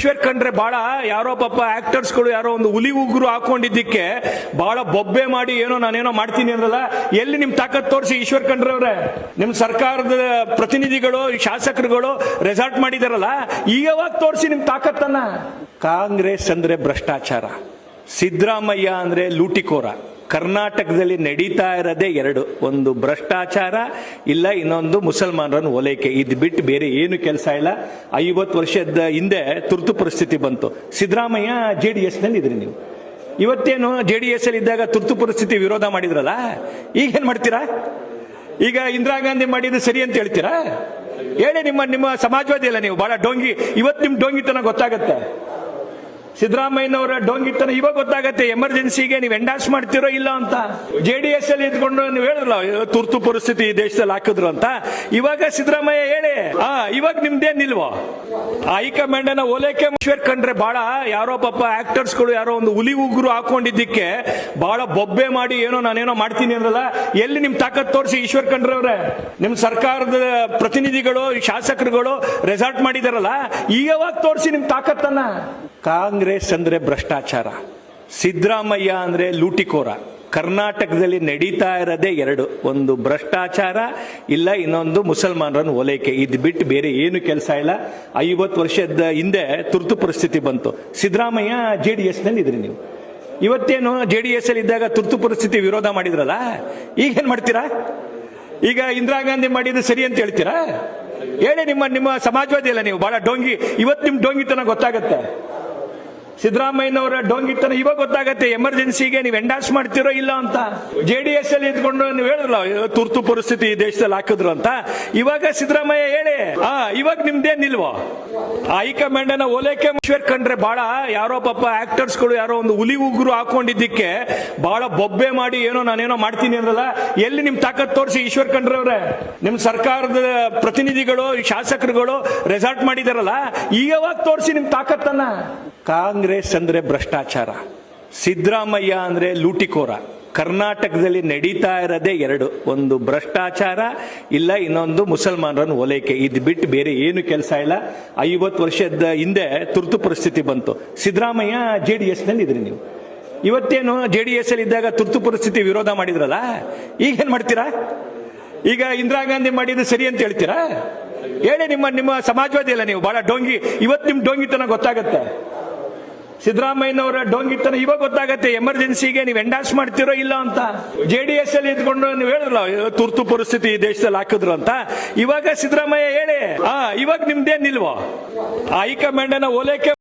ಈಶ್ವರ್ ಕಂಡ್ರೆ ಬಹಳ ಯಾರೋ ಪಾಪ ಆಕ್ಟರ್ಸ್ಗಳು ಯಾರೋ ಒಂದು ಹುಲಿ ಉಗುರು ಹಾಕೊಂಡಿದ್ದಕ್ಕೆ ಬಹಳ ಬೊಬ್ಬೆ ಮಾಡಿ ಏನೋ ನಾನೇನೋ ಮಾಡ್ತೀನಿ ಅಂದ್ರಲ್ಲ, ಎಲ್ಲಿ ನಿಮ್ ತಾಕತ್ ತೋರಿಸಿ ಈಶ್ವರ್ ಖಂಡ್ರೆ ಅವ್ರೆ? ನಿಮ್ ಸರ್ಕಾರದ ಪ್ರತಿನಿಧಿಗಳು, ಶಾಸಕರುಗಳು ರೆಸಾರ್ಟ್ ಮಾಡಿದಾರಲ್ಲ, ಈಗವಾಗ ತೋರಿಸಿ ನಿಮ್ ತಾಕತ್ತನ್ನ. ಕಾಂಗ್ರೆಸ್ ಅಂದ್ರೆ ಭ್ರಷ್ಟಾಚಾರ, ಸಿದ್ದರಾಮಯ್ಯ ಅಂದ್ರೆ ಲೂಟಿಕೋರ. ಕರ್ನಾಟಕದಲ್ಲಿ ನಡೀತಾ ಇರೋದೇ ಎರಡು. ಒಂದು ಭ್ರಷ್ಟಾಚಾರ, ಇಲ್ಲ ಇನ್ನೊಂದು ಮುಸಲ್ಮಾನರನ್ನು ಓಲೈಕೆ. ಇದು ಬಿಟ್ಟು ಬೇರೆ ಏನು ಕೆಲಸ ಇಲ್ಲ. ಐವತ್ತು ವರ್ಷದ ಹಿಂದೆ ತುರ್ತು ಪರಿಸ್ಥಿತಿ ಬಂತು. ಸಿದ್ದರಾಮಯ್ಯ ಜೆ ಡಿ ಎಸ್ನಲ್ಲಿ ಇದ್ರಿ ನೀವು. ಇವತ್ತೇನು ಜೆ ಡಿ ಎಸ್ ಅಲ್ಲಿ ಇದ್ದಾಗ ತುರ್ತು ಪರಿಸ್ಥಿತಿ ವಿರೋಧ ಮಾಡಿದ್ರಲ್ಲ? ಈಗೇನ್ ಮಾಡ್ತೀರಾ? ಈಗ ಇಂದಿರಾ ಗಾಂಧಿ ಮಾಡಿದ್ದು ಸರಿ ಅಂತ ಹೇಳ್ತೀರಾ? ಹೇಳಿ ನಿಮ್ಮ ನಿಮ್ಮ ಸಮಾಜವಾದಿ ಅಲ್ಲ ನೀವು. ಬಹಳ ಡೋಂಗಿ, ಇವತ್ತು ನಿಮ್ ಡೋಂಗಿತನ ಗೊತ್ತಾಗತ್ತೆ. ಸಿದ್ದರಾಮಯ್ಯನವರ ಡೋಂಗಿತನ ಇವಾಗ ಗೊತ್ತಾಗತ್ತೆ, ಎಮರ್ಜೆನ್ಸಿಗೆ ನೀವು ಎಂಡಾಸ್ ಮಾಡ್ತಿರೋ ಇಲ್ಲ ಅಂತ. ಜೆ ಡಿ ಎಸ್ ಅಲ್ಲಿ ಇದ್ಕೊಂಡು ನೀವು ಹೇಳಿದ್ರಲ್ಲ ತುರ್ತು ಪರಿಸ್ಥಿತಿ ಈ ದೇಶದಲ್ಲಿ ಹಾಕಿದ್ರು ಅಂತ. ಇವಾಗ ಸಿದ್ದರಾಮಯ್ಯ ಹೇಳಿ, ಆ, ಇವಾಗ ನಿಮ್ದೇನ್ ಇಲ್ವೋ ಹೈಕಮಾಂಡ್ ಅನ್ನ ಓಲೈಕೆ ಈಶ್ವರ್ ಕಂಡ್ರೆ ಬಹಳ ಯಾರೋ ಪಾಪ ಆಕ್ಟರ್ಸ್ಗಳು ಯಾರೋ ಒಂದು ಹುಲಿ ಉಗುರು ಹಾಕೊಂಡಿದ್ದಕ್ಕೆ ಬಹಳ ಬೊಬ್ಬೆ ಮಾಡಿ ಏನೋ ನಾನೇನೋ ಮಾಡ್ತೀನಿ ಅಂದ್ರಲ್ಲ, ಎಲ್ಲಿ ನಿಮ್ ತಾಕತ್ ತೋರಿಸಿ ಈಶ್ವರ್ ಖಂಡ್ರೆ ಅವ್ರೆ ನಿಮ್ ಸರ್ಕಾರದ ಪ್ರತಿನಿಧಿಗಳು ಶಾಸಕರುಗಳು ರೆಸಾರ್ಟ್ ಮಾಡಿದಾರಲ್ಲ, ಈಗವಾಗ ತೋರಿಸಿ ನಿಮ್ ತಾಕತ್ತನ್ನ. ಕಾಂಗ್ರೆಸ್ ಅಂದ್ರೆ ಭ್ರಷ್ಟಾಚಾರ. ಸಿದ್ದರಾಮಯ್ಯ ಅಂದ್ರೆ ಲೂಟಿಕೋರ. ಕರ್ನಾಟಕದಲ್ಲಿ ನಡೀತಾ ಇರೋದೇ ಎರಡು. ಒಂದು ಭ್ರಷ್ಟಾಚಾರ, ಇಲ್ಲ ಇನ್ನೊಂದು ಮುಸಲ್ಮಾನರನ್ನು ಓಲೈಕೆ ಇದು ಬಿಟ್ಟು ಬೇರೆ ಏನು ಕೆಲಸ ಇಲ್ಲ. ಐವತ್ತು ವರ್ಷದ ಹಿಂದೆ ತುರ್ತು ಪರಿಸ್ಥಿತಿ ಬಂತು. ಸಿದ್ದರಾಮಯ್ಯ ಜೆ ಡಿ ಎಸ್ನಲ್ಲಿ ಇದ್ರಿ ನೀವು. ಇವತ್ತೇನು ಜೆ ಡಿ ಎಸ್ ಅಲ್ಲಿ ಇದ್ದಾಗ ತುರ್ತು ಪರಿಸ್ಥಿತಿ ವಿರೋಧ ಮಾಡಿದ್ರಲ್ಲ? ಈಗ ಏನ್ ಮಾಡ್ತೀರಾ? ಈಗ ಇಂದಿರಾ ಗಾಂಧಿ ಮಾಡಿದ್ದು ಸರಿ ಅಂತ ಹೇಳ್ತೀರಾ? ಹೇಳಿ ನಿಮ್ಮ ನಿಮ್ಮ ಸಮಾಜವಾದಿ ಅಲ್ಲ ನೀವು. ಬಹಳ ಡೋಂಗಿ. ಇವತ್ತು ನಿಮ್ ಡೋಂಗಿತನ ಗೊತ್ತಾಗತ್ತೆ. ಸಿದ್ದರಾಮಯ್ಯನವರ ಡೋಂಗಿತ್ತನ ಇವಾಗ ಗೊತ್ತಾಗತ್ತೆ, ಎಮರ್ಜೆನ್ಸಿಗೆ ನೀವು ಎಂಡಾಸ್ ಮಾಡ್ತಿರೋ ಇಲ್ಲ ಅಂತ. ಜೆ ಡಿ ಎಸ್ ಅಲ್ಲಿ ಇದ್ಕೊಂಡು ನೀವು ಹೇಳಿದ್ರಲ್ಲ ತುರ್ತು ಪರಿಸ್ಥಿತಿ ಈ ದೇಶದಲ್ಲಿ ಹಾಕಿದ್ರು ಅಂತ. ಇವಾಗ ಸಿದ್ದರಾಮಯ್ಯ ಹೇಳಿ, ಆ, ಇವಾಗ ನಿಮ್ದೇನ್ ಇಲ್ವೋ ಹೈಕಮಾಂಡ್ ಅನ್ನ ಓಲೈಕೆ ಕಂಡ್ರೆ ಬಹಳ ಯಾರೋ ಪಾಪ ಆಕ್ಟರ್ಸ್ಗಳು ಯಾರೋ ಒಂದು ಹುಲಿ ಉಗುರು ಹಾಕೊಂಡಿದ್ದಕ್ಕೆ ಬಹಳ ಬೊಬ್ಬೆ ಮಾಡಿ ಏನೋ ನಾನೇನೋ ಮಾಡ್ತೀನಿ ಅಂದ್ರಲ್ಲ, ಎಲ್ಲಿ ನಿಮ್ ತಾಕತ್ ತೋರಿಸಿ ಈಶ್ವರ್ ಖಂಡ್ರೆ ಅವ್ರೆ? ನಿಮ್ ಸರ್ಕಾರದ ಪ್ರತಿನಿಧಿಗಳು, ಶಾಸಕರುಗಳು ರೆಸಾರ್ಟ್ ಮಾಡಿದಾರಲ್ಲ ಈಗವಾಗ ತೋರಿಸಿ ನಿಮ್ ತಾಕತ್ತನ್ನ? ಕಾಂಗ್ರೆಸ್ ಅಂದ್ರೆ ಭ್ರಷ್ಟಾಚಾರ. ಸಿದ್ದರಾಮಯ್ಯ ಅಂದ್ರೆ ಲೂಟಿಕೋರ. ಕರ್ನಾಟಕದಲ್ಲಿ ನಡೀತಾ ಇರೋದೇ ಎರಡು. ಒಂದು ಭ್ರಷ್ಟಾಚಾರ, ಇಲ್ಲ ಇನ್ನೊಂದು ಮುಸಲ್ಮಾನರನ್ನು ಓಲೈಕೆ ಇದು ಬಿಟ್ಟು ಬೇರೆ ಏನು ಕೆಲಸ ಇಲ್ಲ. ಐವತ್ತು ವರ್ಷದ ಹಿಂದೆ ತುರ್ತು ಪರಿಸ್ಥಿತಿ ಬಂತು. ಸಿದ್ದರಾಮಯ್ಯ ಜೆ ಡಿ ಎಸ್ನಲ್ಲಿ ಇದ್ರಿ ನೀವು. ಇವತ್ತೇನು ಜೆ ಡಿ ಎಸ್ ಅಲ್ಲಿ ಇದ್ದಾಗ ತುರ್ತು ಪರಿಸ್ಥಿತಿ ವಿರೋಧ ಮಾಡಿದ್ರಲ್ಲ? ಈಗೇನ್ ಮಾಡ್ತೀರಾ? ಈಗ ಇಂದಿರಾ ಗಾಂಧಿ ಮಾಡಿದ್ದು ಸರಿ ಅಂತ ಹೇಳ್ತೀರಾ? ಹೇಳಿ ನಿಮ್ಮ ನಿಮ್ಮ ಸಮಾಜವಾದಿ ಅಲ್ಲ ನೀವು. ಬಹಳ ಡೋಂಗಿ, ಇವತ್ತು ನಿಮ್ ಡೋಂಗಿತನ ಗೊತ್ತಾಗತ್ತೆ. ಸಿದ್ದರಾಮಯ್ಯನವರ ಡೋಂಗಿತ್ತನ ಇವಾಗ ಗೊತ್ತಾಗತ್ತೆ, ಎಮರ್ಜೆನ್ಸಿಗೆ ನೀವು ಎಂಡಾಸ್ ಮಾಡ್ತಿರೋ ಇಲ್ಲ ಅಂತ. ಜೆ ಡಿ ಎಸ್ ಅಲ್ಲಿ ಇದ್ಕೊಂಡು ನೀವು ಹೇಳಿದ್ರಲ್ಲ ತುರ್ತು ಪರಿಸ್ಥಿತಿ ದೇಶದಲ್ಲಿ ಹಾಕಿದ್ರು ಅಂತ. ಇವಾಗ ಸಿದ್ದರಾಮಯ್ಯ ಹೇಳಿ, ಆ, ಇವಾಗ ನಿಮ್ದೇನ್ ಇಲ್ವೋ ಹೈಕಮಾಂಡ್ ಅನ್ನ ಓಲೈಕೆ